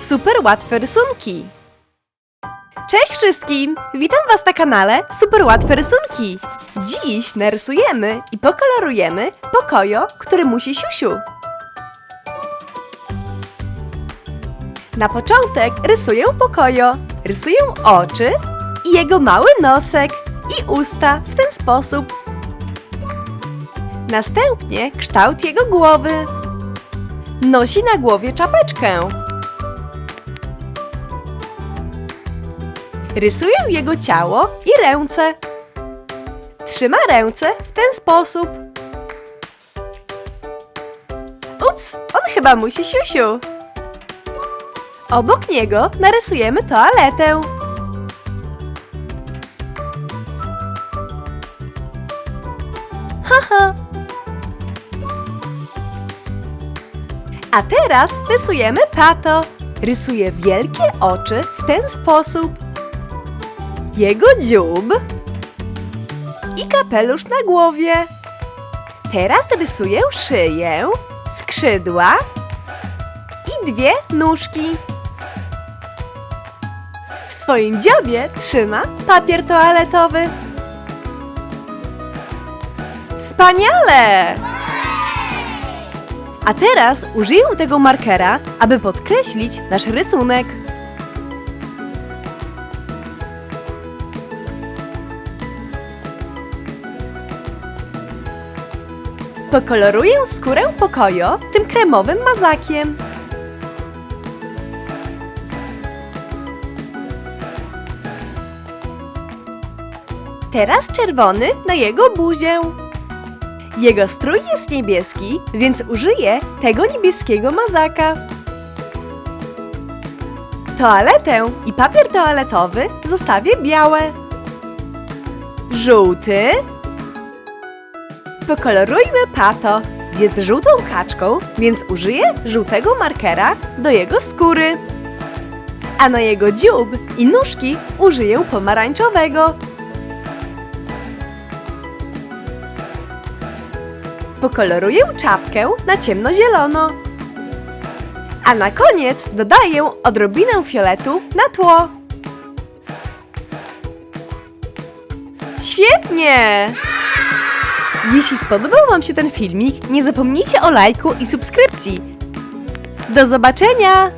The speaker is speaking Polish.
super łatwe rysunki. Cześć wszystkim! Witam Was na kanale Super Łatwe Rysunki. Dziś narysujemy i pokolorujemy pokojo, który musi siusiu. Na początek rysuję pokojo. Rysuję oczy i jego mały nosek i usta w ten sposób. Następnie kształt jego głowy. Nosi na głowie czapeczkę. Rysuję jego ciało i ręce. Trzyma ręce w ten sposób. Ups, on chyba musi siusiu. Obok niego narysujemy toaletę. A teraz rysujemy pato. Rysuje wielkie oczy w ten sposób. Jego dziób i kapelusz na głowie. Teraz rysuję szyję, skrzydła i dwie nóżki. W swoim dziobie trzyma papier toaletowy. Wspaniale! A teraz użyję tego markera, aby podkreślić nasz rysunek. Pokoloruję skórę pokojo tym kremowym mazakiem. Teraz czerwony na jego buzię. Jego strój jest niebieski, więc użyję tego niebieskiego mazaka. Toaletę i papier toaletowy zostawię białe. Żółty. Pokolorujmy pato. Jest żółtą kaczką, więc użyję żółtego markera do jego skóry. A na jego dziób i nóżki użyję pomarańczowego. Pokoloruję czapkę na ciemnozielono. A na koniec dodaję odrobinę fioletu na tło. Świetnie! Jeśli spodobał Wam się ten filmik, nie zapomnijcie o lajku i subskrypcji. Do zobaczenia!